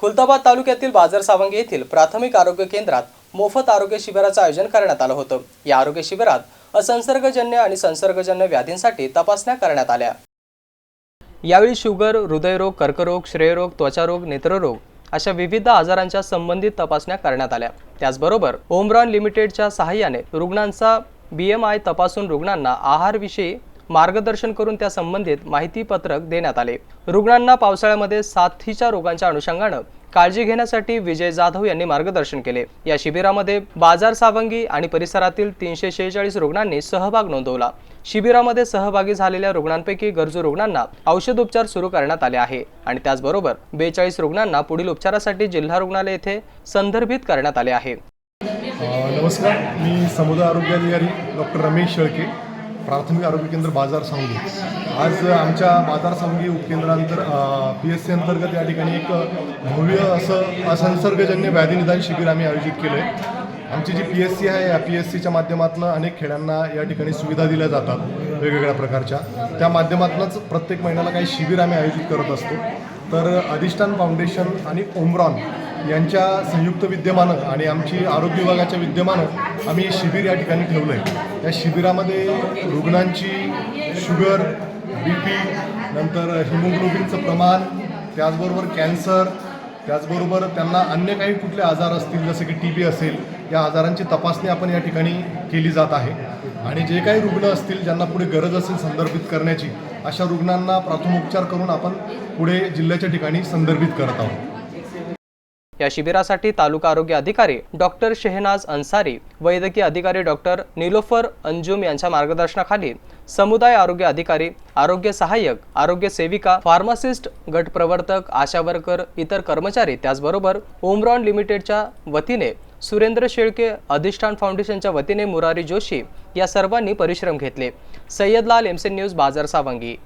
खुलताबाद तालुक्यातील बाजार सावंगी येथील प्राथमिक आरोग्य केंद्रात मोफत आरोग्य शिबिराचं आयोजन करण्यात आलं होतं. या आरोग्य शिबिरात असंसर्गजन्य आणि संसर्गजन्य व्याधींसाठी तपासण्या करण्यात आल्या. यावेळी शुगर हृदयरोग कर्करोग श्रेयरोग त्वचारोग नेत्ररोग अशा विविध आजारांच्या संबंधित तपासण्या करण्यात आल्या. त्याचबरोबर ओमरॉन लिमिटेडच्या सहाय्याने रुग्णांचा बी एम आय तपासून रुग्णांना आहारविषयी मार्गदर्शन करून त्या संबंधित माहितीपत्रक देण्यात आले. रुग्णांना पावसाळ्यामध्ये साथीच्या रोगांच्या अनुषंगानं काळजी घेण्यासाठी विजय जाधव यांनी मार्गदर्शन केले. या शिबिरामध्ये बाजार सावंगी आणि परिसरातील तीनशे शेहेचाळीस रुग्णांनी सहभाग नोंदवला. शिबिरामध्ये सहभागी झालेल्या रुग्णांपैकी गरजू रुग्णांना औषध उपचार सुरू करण्यात आले आहे आणि त्याचबरोबर बेचाळीस रुग्णांना पुढील उपचारासाठी जिल्हा रुग्णालय येथे संदर्भित करण्यात आले आहे. नमस्कार. मी समुदाय आरोग्य अधिकारी डॉक्टर रमेश शेळके. प्राथमिक आरोग्य केंद्र बाजार सांगली. आज आमच्या बाजार सांगली उपकेंद्रांतर पी एस सी अंतर्गत या ठिकाणी एक भव्य असं असंसर्गजन्य व्याधी निदान शिबिर आम्ही आयोजित केलं आहे आमची जी पी एस सी आहे या पी एस सीच्या माध्यमातून अनेक खेड्यांना या ठिकाणी सुविधा दिल्या जातात वेगवेगळ्या प्रकारच्या. त्या माध्यमातूनच प्रत्येक महिन्याला काही शिबिर आम्ही आयोजित करत असतो. तर अधिष्ठान फाउंडेशन आणि ओमरॉन यांच्या संयुक्त विद्यमानं आणि आमची आरोग्य विभागाच्या विद्यमानं आम्ही शिबिर या ठिकाणी ठेवलं आहे त्या शिबिरामध्ये रुग्णांची शुगर बी पी नंतर हिमोग्लोबिनचं प्रमाण त्याचबरोबर कॅन्सर त्याचबरोबर त्यांना अन्य काही कुठले आजार असतील जसे की टी बी असेल या आजारांची तपासणी आपण या ठिकाणी केली जात आहे. आणि जे काही रुग्ण असतील ज्यांना पुढे गरज असेल संदर्भित करण्याची अशा रुग्णांना प्राथमोपचार करून आपण पुढे जिल्ह्याच्या ठिकाणी संदर्भित करत आहोत. या शिबिरासाठी तालुका आरोग्य अधिकारी डॉक्टर शेहनाज अन्सारी वैद्यकीय अधिकारी डॉक्टर निलोफर अंजुम यांच्या मार्गदर्शनाखाली समुदाय आरोग्य अधिकारी आरोग्य सहाय्यक आरोग्य सेविका फार्मासिस्ट गट प्रवर्तक आशा वर्कर इतर कर्मचारी त्याचबरोबर ओमरॉन लिमिटेडच्या वतीने सुरेंद्र शेळके अधिष्ठान फाउंडेशनच्या वतीने मुरारी जोशी या सर्वांनी परिश्रम घेतले. सय्यदलाल एमसेन न्यूज बाजार सावंगी.